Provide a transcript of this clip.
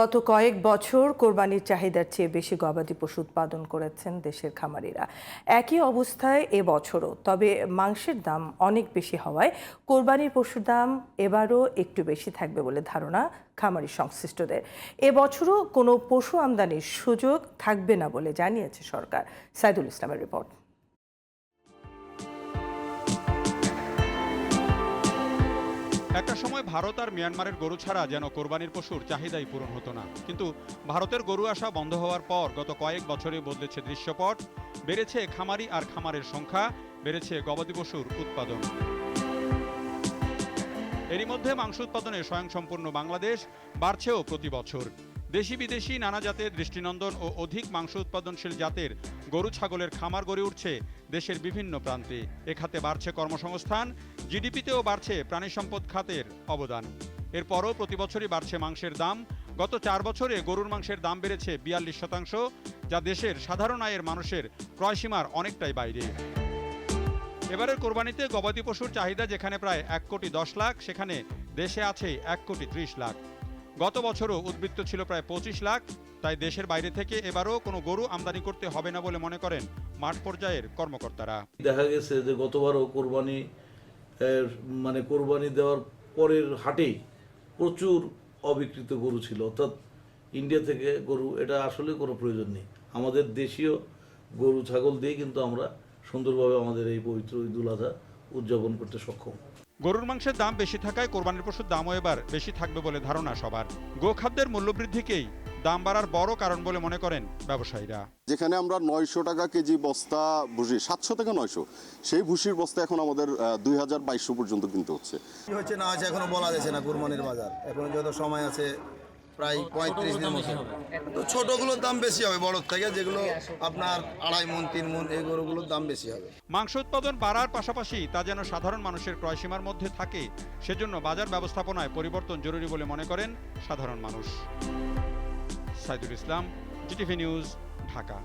গত কয়েক বছর কোরবানির চাহিদার চেয়ে বেশি গবাদি পশু উৎপাদন করেছেন দেশের খামারিরা। একই অবস্থায় এবছরও তবে মাংসের দাম অনেক বেশি হওয়ায় কোরবানির পশুর দাম এবারও একটু বেশি থাকবে বলে ধারণা খামারি সংশ্লিষ্টদের। এবছরও কোনো পশু আমদানির সুযোগ থাকবে না বলে জানিয়েছে সরকার। সাইদুল ইসলামের রিপোর্ট। একটা সময় ভারত আর মিয়ানমারের গরু ছাড়া যেন কোরবানির পশুর চাহিদাই পূরণ হতো না। কিন্তু ভারতের গরু আসা বন্ধ হওয়ার পর গত কয়েক বছরে বদলেছে দৃশ্যপট, বেড়েছে খামারি আর খামারের সংখ্যা, বেড়েছে গবাদি পশুর উৎপাদন। এরই মধ্যে মাংস উৎপাদনে স্বয়ংসম্পূর্ণ বাংলাদেশ বাড়ছেও প্রতি বছর। দেশি বিদেশি নানা জাতের দৃষ্টিনন্দন ও অধিক মাংস উৎপাদনশীল জাতের গরু ছাগলের খামার গড়ে উঠছে দেশের বিভিন্ন প্রান্তে। এ খাতে বাড়ছে কর্মসংস্থান, জিডিপিতেও বাড়ছে প্রাণী সম্পদ খাতের অবদান। এরপরও প্রতি বছরই বাড়ছে মাংসের দাম। গত চার বছরে গরুর মাংসের দাম বেড়েছে বিয়াল্লিশ শতাংশ, যা দেশের সাধারণ আয়ের মানুষের ক্রয়সীমার অনেকটাই বাইরে। এবারের কোরবানিতে গবাদি পশুর চাহিদা যেখানে প্রায় এক কোটি দশ লাখ, সেখানে দেশে আছে এক কোটি ত্রিশ লাখ। গত বছরও উদ্বৃত্ত ছিল প্রায় পঁচিশ লাখ, তাই দেশের বাইরে থেকে এবারও কোনো গরু আমদানি করতে হবে না বলে মনে করেন মাঠ পর্যায়ের কর্মকর্তারা। দেখা গেছে যে গতবারও কোরবানি মানে কোরবানি দেওয়ার পরের হাটেই প্রচুর অবিকৃত গরু ছিল। অর্থাৎ ইন্ডিয়া থেকে গরু, এটা আসলে কোনো প্রয়োজন নেই। আমাদের দেশীয় গরু, ছাগল দিয়ে কিন্তু আমরা সুন্দরভাবে আমাদের এই পবিত্র ঈদুল আজহা উদযাপন করতে সক্ষম। গরুর মাংসের দাম বেশি থাকায় কোরবানির পশুর দামও এবার বেশি থাকবে বলে ধারণা সবার। গোখাদ্যের মূল্যবৃদ্ধিকেই দাম বাড়ার বড় কারণ বলে মনে করেন ব্যবসায়ীরা। যেখানে আমরা নয়শো টাকা কেজি বস্তা ভুসি সাতশো থেকে নয়শো সেই ভুসির বস্তা এখন আমাদের দুই হাজার বাইশশো পর্যন্ত কিন্তু হচ্ছে। কি হচ্ছে না আছে এখনও বলা যাচ্ছে না কুরবানির বাজার। এখন যত সময় আছে প্রায় পঁয়ত্রিশ দিন মতো। তো ছোটগুলোর দাম বেশি হবে, বড়োর থেকে, যেগুলো আপনার আড়াই মন, তিন মন, এই গরুগুলোর দাম বেশি হবে। মাংস উৎপাদন বাড়ার পাশাপাশি তা যেন সাধারণ মানুষের ক্রয়সীমার মধ্যে থাকে, সেজন্য বাজার ব্যবস্থাপনায় পরিবর্তন জরুরি বলে মনে করেন সাধারণ মানুষ। Saidul Islam, GTV news, Dhaka.